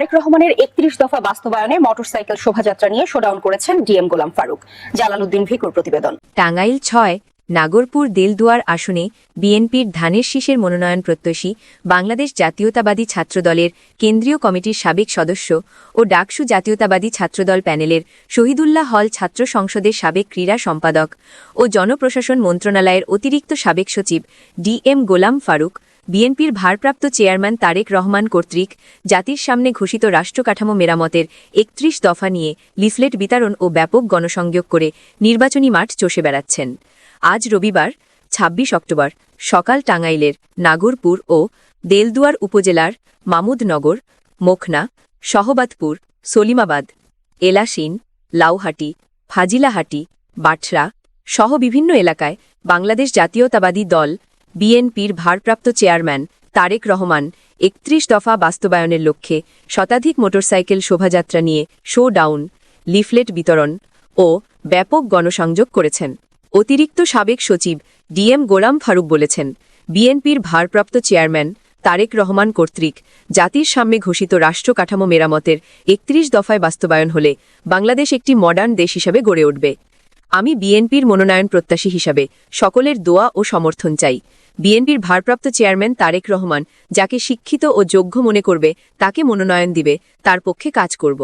তারেক রহমানের একত্রিশ দফা বাস্তবায়নে মোটরসাইকেল শোভাযাত্রা নিয়ে শোডাউন করেছেন ডিএম গোলাম ফারুক। জালালউদ্দিন ভিকুর প্রতিবেদন। টাঙ্গাইল ছয়, নাগরপুর দেলদুয়ার আসনে বিএনপির ধানের শীষের মনোনয়ন প্রত্যাশী বাংলাদেশ জাতীয়তাবাদী ছাত্রদলের কেন্দ্রীয় কমিটির সাবেক সদস্য ও ডাকসু জাতীয়তাবাদী ছাত্রদল প্যানেলের শহীদুল্লাহ হল ছাত্র সংসদের সাবেক ক্রীড়া সম্পাদক ও জনপ্রশাসন মন্ত্রণালয়ের অতিরিক্ত সাবেক সচিব ডিএম গোলাম ফারুক বিএনপির ভারপ্রাপ্ত চেয়ারম্যান তারেক রহমান কর্তৃক জাতির সামনে ঘোষিত রাষ্ট্রকাঠামো মেরামতের একত্রিশ দফা নিয়ে লিফলেট বিতরণ ও ব্যাপক গণসংযোগ করে নির্বাচনী মাঠ চষে বেড়াচ্ছেন। আজ রবিবার ২৬ অক্টোবর, সকাল টাঙ্গাইলের নাগরপুর ও দেলদুয়ার উপজেলার মামুদনগর মোখনা সহবাদপুর সলিমাবাদ, এলাসিন, লাউহাটি, ফাজিলাহাটি, বাটরা সহ বিভিন্ন এলাকায় বাংলাদেশ জাতীয়তাবাদী দল বিএনপির ভারপ্রাপ্ত চেয়ারম্যান তারেক রহমান একত্রিশ দফা বাস্তবায়নের লক্ষ্যে শতাধিক মোটরসাইকেল শোভাযাত্রা নিয়ে শো ডাউন লিফলেট বিতরণ ও ব্যাপক গণসংযোগ করেছেন। অতিরিক্ত সাবেক সচিব ডিএম গোলাম ফারুক বলেছেন, বিএনপির ভারপ্রাপ্ত চেয়ারম্যান তারেক রহমান কর্তৃক জাতির সামনে ঘোষিত রাষ্ট্র কাঠামো মেরামতের একত্রিশ দফায় বাস্তবায়ন হলে বাংলাদেশ একটি মডার্ন দেশ হিসাবে গড়ে উঠবে। আমি বিএনপির মনোনয়ন প্রত্যাশী হিসাবে সকলের দোয়া ও সমর্থন চাই। বিএনপির ভারপ্রাপ্ত চেয়ারম্যান তারেক রহমান যাকে শিক্ষিত ও যোগ্য মনে করবে, তাকে মনোনয়ন দিবে, তার পক্ষে কাজ করব।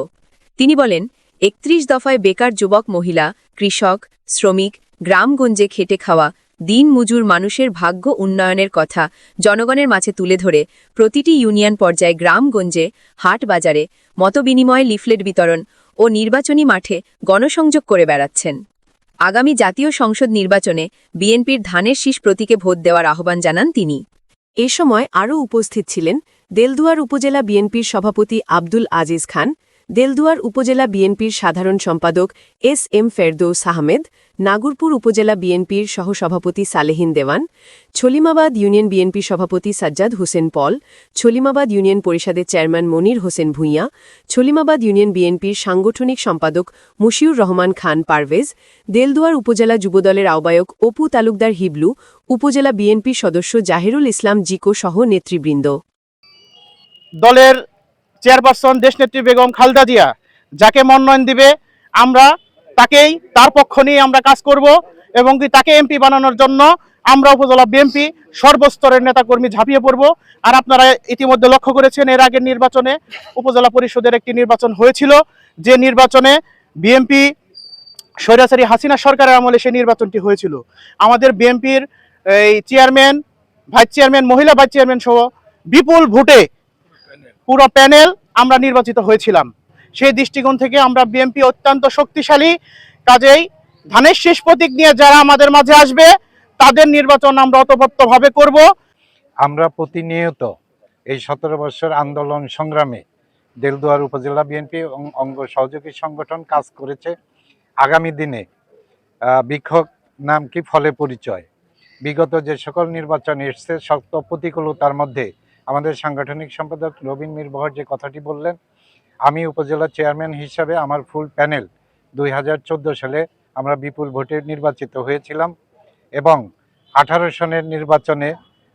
তিনি বলেন, একত্রিশ দফায় বেকার যুবক, মহিলা, কৃষক, শ্রমিক, গ্রামগঞ্জে খেটে খাওয়া, দিন মজুর মানুষের ভাগ্য উন্নয়নের কথা জনগণের মাঝে তুলে ধরে প্রতিটি ইউনিয়ন পর্যায়ে গ্রামগঞ্জে, হাট বাজারে মতবিনিময় লিফলেট বিতরণ ও নির্বাচনী মাঠে গণসংযোগ করে বেড়াচ্ছেন। আগামী জাতীয় সংসদ নির্বাচনে বিএনপির ধানের শীষ প্রতীকে ভোট দেওয়ার আহ্বান জানান তিনি। এ সময় আরও উপস্থিত ছিলেন দেলদুয়ার উপজেলা বিএনপির সভাপতি আব্দুল আজিজ খান দেলদুয়ার উপজেলা বিএনপির সাধারণ সম্পাদক এস এম ফেরদৌস আহমেদ, নাগরপুর উপজেলা বিএনপির সহসভাপতি সালেহিন দেওয়ান, ছলিমাবাদ ইউনিয়ন বিএনপি সভাপতি সাজ্জাদ হোসেন পল, ছলিমাবাদ ইউনিয়ন পরিষদের চেয়ারম্যান মনির হোসেন ভূঁইয়া, ছলিমাবাদ ইউনিয়ন বিএনপির সাংগঠনিক সম্পাদক মুশিউর রহমান খান পারভেজ, দেলদুয়ার উপজেলা যুবদলের আহ্বায়ক অপু তালুকদার হিবলু, উপজেলা বিএনপি সদস্য জাহিরুল ইসলাম জিকো সহ নেতৃবৃন্দ। দলের চেয়ারপারসন দেশনেত্রী বেগম খালদা জিয়া, যাকে মনোনয়ন দিবে, আমরা তাকেই, তার পক্ষ নিয়ে আমরা কাজ করব এবং তাকে এমপি বানানোর জন্য আমরা উপজেলা বিএমপি সর্বস্তরের নেতাকর্মী ঝাঁপিয়ে পড়ব। আর আপনারা ইতিমধ্যে লক্ষ্য করেছেন, এর আগের নির্বাচনে উপজেলা পরিষদের একটি নির্বাচন হয়েছিল। যে নির্বাচনে বিএমপি স্বৈরাচারী হাসিনা সরকারের আমলে সেই নির্বাচনটি হয়েছিল। আমাদের বিএনপির এই চেয়ারম্যান ভাইস চেয়ারম্যান মহিলা ভাইস চেয়ারম্যান সহ বিপুল ভোটে পুরো প্যানেল আমরা নির্বাচিত হয়েছিলাম। সেই দৃষ্টিকোণ থেকে আমরা বিএনপি অত্যন্ত শক্তিশালী। কাজেই ধানের শেষ প্রতীক নিয়ে যারা আমাদের মাঝে আসবে, তাদের নির্বাচন আমরা অতপ্রতভাবে করব। আমরা প্রতিনিয়ত এই সতেরো বছর আন্দোলন সংগ্রামে দেলদুয়ার উপজেলা বিএনপি অঙ্গ সহযোগী সংগঠন কাজ করেছে। আগামী দিনে বিক্ষোভ নাম কি? ফলে পরিচয়। বিগত যে সকল নির্বাচন এসছে, শক্ত প্রতিকূলতার মধ্যে আমাদের সাংগঠনিক সম্পাদক রবীন মির বহর যে কথাটি বললেন, আমি উপজেলা চেয়ারম্যান হিসাবে আমার ফুল প্যানেল দুই হাজার চোদ্দ সালে আমরা বিপুল ভোটে নির্বাচিত হয়েছিলাম এবং আঠারো সনের নির্বাচনে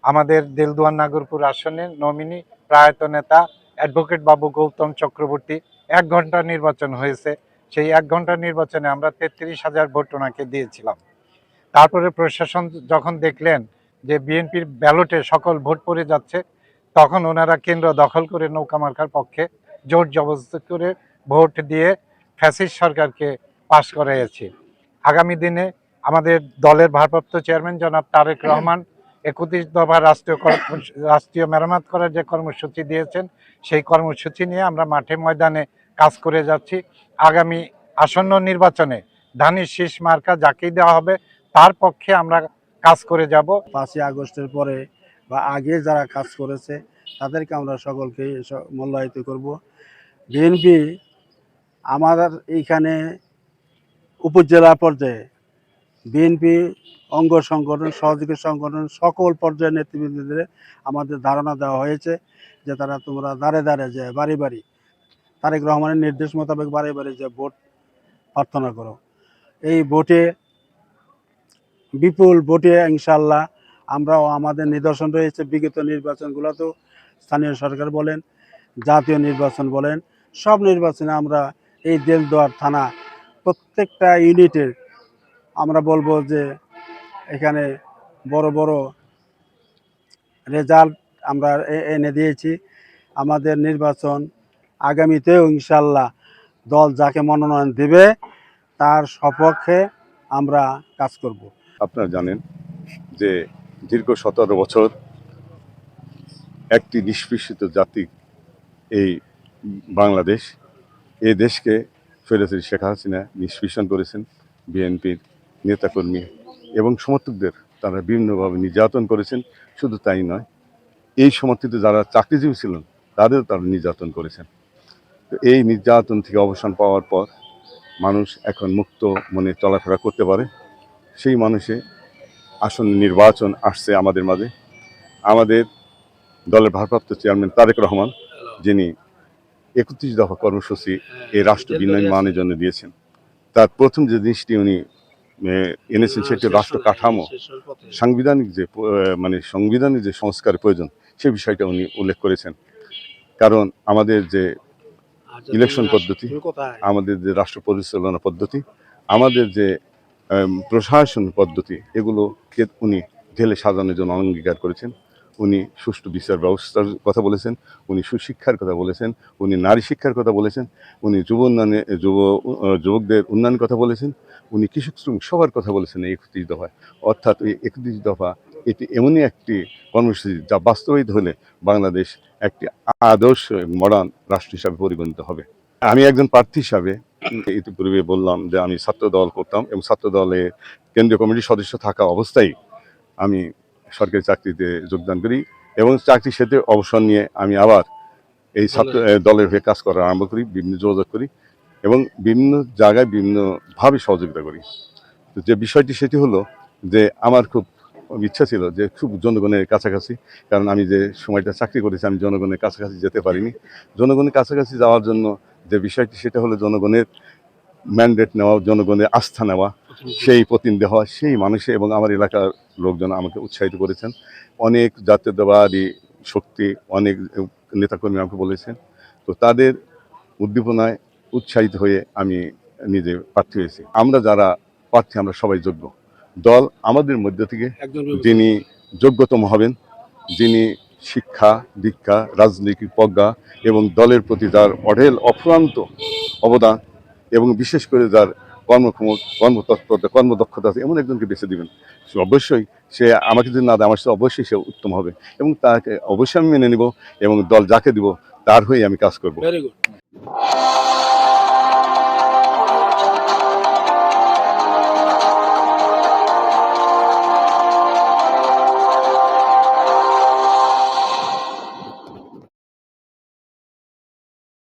আমাদের দেলদুয়ার নাগরপুর আসনে নমিনি প্রয়াত নেতা অ্যাডভোকেট বাবু গৌতম চক্রবর্তী এক ঘণ্টা নির্বাচন হয়েছে। সেই এক ঘণ্টা নির্বাচনে আমরা তেত্রিশ হাজার ভোট ওনাকে দিয়েছিলাম। তারপরে প্রশাসন যখন দেখলেন যে বিএনপির ব্যালটে সকল ভোট পড়ে যাচ্ছে তখন ওনারা কেন্দ্র দখল করে নৌকা মার্কার পক্ষে জোর জবরদস্তি করে ভোট দিয়ে ফ্যাসিস্ট সরকারকে পাশ করাইয়াছে। আগামী দিনে আমাদের দলের ভারপ্রাপ্ত চেয়ারম্যান জনাব তারেক রহমান একত্রিশ দফা রাষ্ট্রীয় রাষ্ট্রীয় মেরামত করার যে কর্মসূচি দিয়েছেন, সেই কর্মসূচি নিয়ে আমরা মাঠে ময়দানে কাজ করে যাচ্ছি। আগামী আসন্ন নির্বাচনে ধানের শীষ মার্কা যাকেই দেওয়া হবে, তার পক্ষে আমরা কাজ করে যাব। পাঁচই আগস্টের পরে বা আগে যারা কাজ করেছে, তাদেরকে আমরা সকলকে মূল্যায়িত করব। বিএনপি আমাদের এইখানে উপজেলা পর্যায়ে বিএনপি অঙ্গ সংগঠন, সহযোগী সংগঠন, সকল পর্যায়ের নেতৃবৃন্দদের আমাদের ধারণা দেওয়া হয়েছে যে তারা তোমরা দাঁড়ে দাঁড়ে যে বাড়ি বাড়ি তারেক রহমানের নির্দেশ মোতাবেক বাড়ি বাড়ি যে ভোট প্রার্থনা করো। এই ভোটে বিপুল ভোটে ইনশাল্লাহ আমরাও আমাদের নিদর্শন রয়েছে। বিগত নির্বাচনগুলোতেও স্থানীয় সরকার বলেন, জাতীয় নির্বাচন বলেন, সব নির্বাচনে আমরা এই দেলদুয়ার থানা প্রত্যেকটা ইউনিটের আমরা বলব যে এখানে বড় বড় রেজাল্ট আমরা এনে দিয়েছি। আমাদের নির্বাচন আগামীতেও ইনশাল্লাহ দল যাকে মনোনয়ন দেবে তার সপক্ষে আমরা কাজ করব। আপনারা জানেন যে দীর্ঘ সতেরো বছর একটি নিষ্পেষিত জাতি এই বাংলাদেশ, এ দেশকে ফেরাসি শেখ হাসিনা নিষ্পেষণ করেছেন, বিএনপির নেতাকর্মী এবং সমর্থকদের তারা বিভিন্নভাবে নির্যাতন করেছেন, শুধু তাই নয়, এই সমর্থিত যারা চাকরিজীবী ছিলেন, তাদেরও তারা নির্যাতন করেছেন। তো এই নির্যাতন থেকে অবসান পাওয়ার পর মানুষ এখন মুক্ত মনে চলাফেরা করতে পারে। সেই মানুষে আসন্ন নির্বাচন আসছে আমাদের মাঝে। আমাদের দলের ভারপ্রাপ্ত চেয়ারম্যান তারেক রহমান যিনি একত্রিশ দফা কর্মসূচি এই রাষ্ট্র বিনির্মাণের জন্য দিয়েছেন। তার প্রথম যে জিনিসটি উনি এনেছেন সেটি রাষ্ট্র কাঠামো। সাংবিধানিক যে মানে সংবিধানের যে সংস্কার প্রয়োজন সে বিষয়টা উনি উল্লেখ করেছেন। কারণ আমাদের যে ইলেকশন পদ্ধতি আমাদের যে রাষ্ট্র পরিচালনা পদ্ধতি আমাদের যে প্রশাসন পদ্ধতি এগুলোকে উনি ঢেলে সাজানোর জন্য অঙ্গীকার করেছেন। উনি সুষ্ঠু বিচার ব্যবস্থার কথা বলেছেন, উনি সুশিক্ষার কথা বলেছেন, উনি নারী শিক্ষার কথা বলেছেন, উনি যুব উন্নয়নে, যুব যুবকদের উন্নয়নের কথা বলেছেন, উনি কৃষক শ্রমিক সবার কথা বলেছেন এই একত্রিশ দফায়। অর্থাৎ এই একত্রিশ দফা, এটি এমনই একটি কর্মসূচি যা বাস্তবায়িত হলে বাংলাদেশ একটি আদর্শ মডার্ন রাষ্ট্র হিসাবে পরিগণিত হবে। আমি একজন প্রার্থী হিসাবে ইতিপূর্বে বললাম যে আমি ছাত্র দল করতাম এবং ছাত্র দলে কেন্দ্রীয় কমিটির সদস্য থাকা অবস্থায় আমি সরকারি চাকরিতে যোগদান করি এবং চাকরি সেতে অবসর নিয়ে আমি আবার এই ছাত্র দলের হয়ে কাজ করা আরম্ভ করি বিভিন্ন যোগাযোগ করি এবং বিভিন্ন জায়গায় বিভিন্নভাবে সহযোগিতা করি। তো যে বিষয়টি সেটি হলো যে আমার খুব ইচ্ছা ছিল যে খুব জনগণের কাছাকাছি কারণ আমি যে সময়টা চাকরি করেছি আমি জনগণের কাছাকাছি যেতে পারিনি। জনগণের কাছাকাছি যাওয়ার জন্য যে বিষয়টি সেটা হলো জনগণের ম্যান্ডেট নেওয়া জনগণের আস্থা নেওয়া সেই প্রতিনিধি হওয়া সেই মানুষে এবং আমার এলাকার লোকজন আমাকে উৎসাহিত করেছেন। অনেক জাতীয়তাবাদী শক্তি অনেক নেতাকর্মী আমাকে বলেছেন। তো তাদের উদ্দীপনায় উৎসাহিত হয়ে আমি নিজে প্রার্থী হয়েছি। আমরা যারা প্রার্থী আমরা সবাই যোগ্য। দল আমাদের মধ্য থেকে যিনি যোগ্যতম হবেন যিনি শিক্ষা দীক্ষা রাজনীতি প্রজ্ঞা এবং দলের প্রতি যার অঢেল, অফ্রান্ত অবদান এবং বিশেষ করে যার কর্মক্ষম কর্মতৎপরতা, কর্মদক্ষতা আছে, এমন একজনকে বেছে দিবেন। অবশ্যই, সে আমাকে যদি না দেয়, আমার সাথে অবশ্যই সে উত্তম হবে এবং তাকে অবশ্যই আমি মেনে নিব এবং দল যাকে দিব, তার হয়ে আমি কাজ করব।